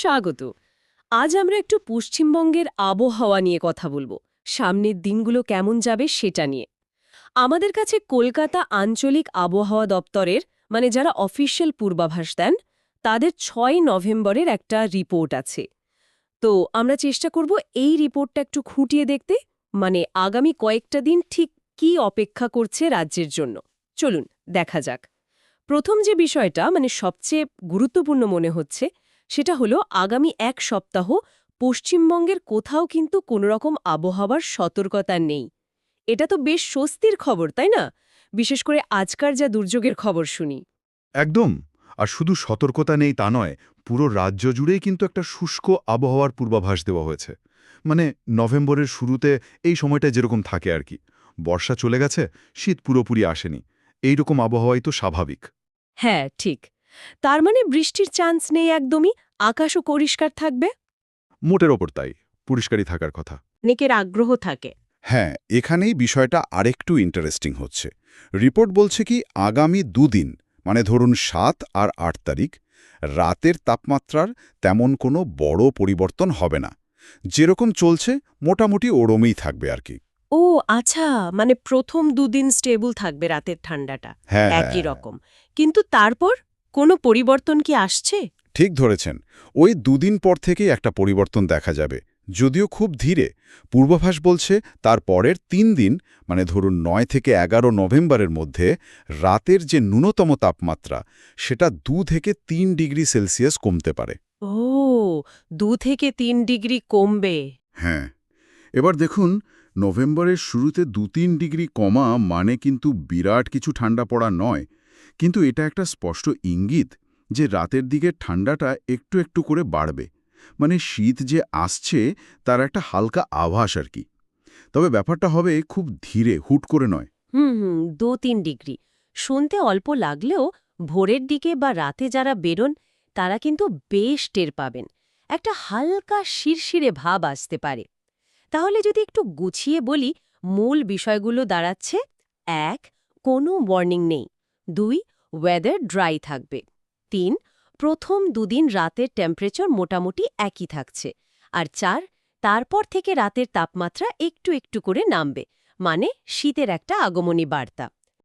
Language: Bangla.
স্বাগত। আজ আমরা একটু পশ্চিমবঙ্গের আবহাওয়া নিয়ে কথা বলব। সামনের দিনগুলো কেমন যাবে সেটা নিয়ে। আমাদের কাছে কলকাতা আঞ্চলিক আবহাওয়া দপ্তরের মানে যারা অফিসিয়াল পূর্বাভাস দেন, তাদের ছয় নভেম্বরের একটা রিপোর্ট আছে। তো আমরা চেষ্টা করব এই রিপোর্টটা একটু খুঁটিয়ে দেখতে মানে আগামী কয়েকটা দিন ঠিক কি অপেক্ষা করছে রাজ্যের জন্য। চলুন, দেখা যাক। প্রথম যে বিষয়টা মানে সবচেয়ে গুরুত্বপূর্ণ মনে হচ্ছে সেটা হলো আগামী এক সপ্তাহ পশ্চিমবঙ্গের কোথাও কিন্তু কোনোরকম আবহাওয়ার সতর্কতা নেই। এটা তো বেশ স্বস্তির খবর তাই না? বিশেষ করে আজকার যা দুর্যোগের খবর শুনি। একদম! আর শুধু সতর্কতা নেই তা নয় পুরো রাজ্য জুড়েই কিন্তু একটা শুষ্ক আবহাওয়ার পূর্বাভাস দেওয়া হয়েছে। মানে নভেম্বরের শুরুতে এই সময়টা যেরকম থাকে আর কি। বর্ষা চলে গেছে শীত পুরোপুরি আসেনি। এইরকম আবহাওয়াই তো স্বাভাবিক। হ্যাঁ ঠিক। তার মানে বৃষ্টির চান্স নেই একদমই? আকাশও পরিষ্কার থাকবে? মোটের ওপর তাই পরিষ্কারই থাকার কথা। নেকের আগ্রহ থাকে। হ্যাঁ এখানেই বিষয়টা আরেকটু ইন্টারেস্টিং হচ্ছে। রিপোর্ট বলছে কি আগামী দুদিন মানে ধরুন সাত আর আট তারিখ রাতের তাপমাত্রার তেমন কোনো বড় পরিবর্তন হবে না। যেরকম চলছে মোটামুটি ওরমেই থাকবে আর কি। ও আচ্ছা মানে প্রথম দুদিন স্টেবল থাকবে রাতের ঠান্ডাটা। হ্যাঁ একই রকম। কিন্তু তারপর? কোনো পরিবর্তন কি আসছে? ঠিক ধরেছেন। ওই দুদিন পর থেকেই একটা পরিবর্তন দেখা যাবে যদিও খুব ধীরে। পূর্বাভাস বলছে তার পরের তিন দিন মানে ধরুন নয় থেকে এগারো নভেম্বরের মধ্যে রাতের যে ন্যূনতম তাপমাত্রা সেটা দু থেকে তিন ডিগ্রি সেলসিয়াস কমতে পারে। ও দু থেকে তিন ডিগ্রি কমবে। হ্যাঁ। এবার দেখুন নভেম্বরের শুরুতে দু তিন ডিগ্রি কমা মানে কিন্তু বিরাট কিছু ঠান্ডা পড়া নয়। কিন্তু এটা একটা স্পষ্ট ইঙ্গিত যে রাতের দিকে ঠান্ডাটা একটু একটু করে বাড়বে। মানে শীত যে আসছে, তার একটা হালকা আভাস আর কি। তবে ব্যাপারটা হবে খুব ধীরে, হুট করে নয়। হুম হুম, দু তিন ডিগ্রি। শুনতে অল্প লাগলেও ভোরের দিকে বা রাতে যারা বেরোন, তারা কিন্তু বেশ টের পাবেন। একটা হালকা শিরশিরে ভাব আসতে পারে। তাহলে যদি একটু গুছিয়ে বলি, মূল বিষয়গুলো দাঁড়াচ্ছে। এক, কোনো ওয়ার্নিং নেই। দুই ওয়েদার ড্রাই থাকবে। তিন, প্রথম দুদিন রাতের টেম্পারেচার মোটামুটি একই থাকছে। আর চার, তারপর থেকে রাতের তাপমাত্রা একটু একটু করে নামবে। মানে শীতের একটা আগমনী বার্তা।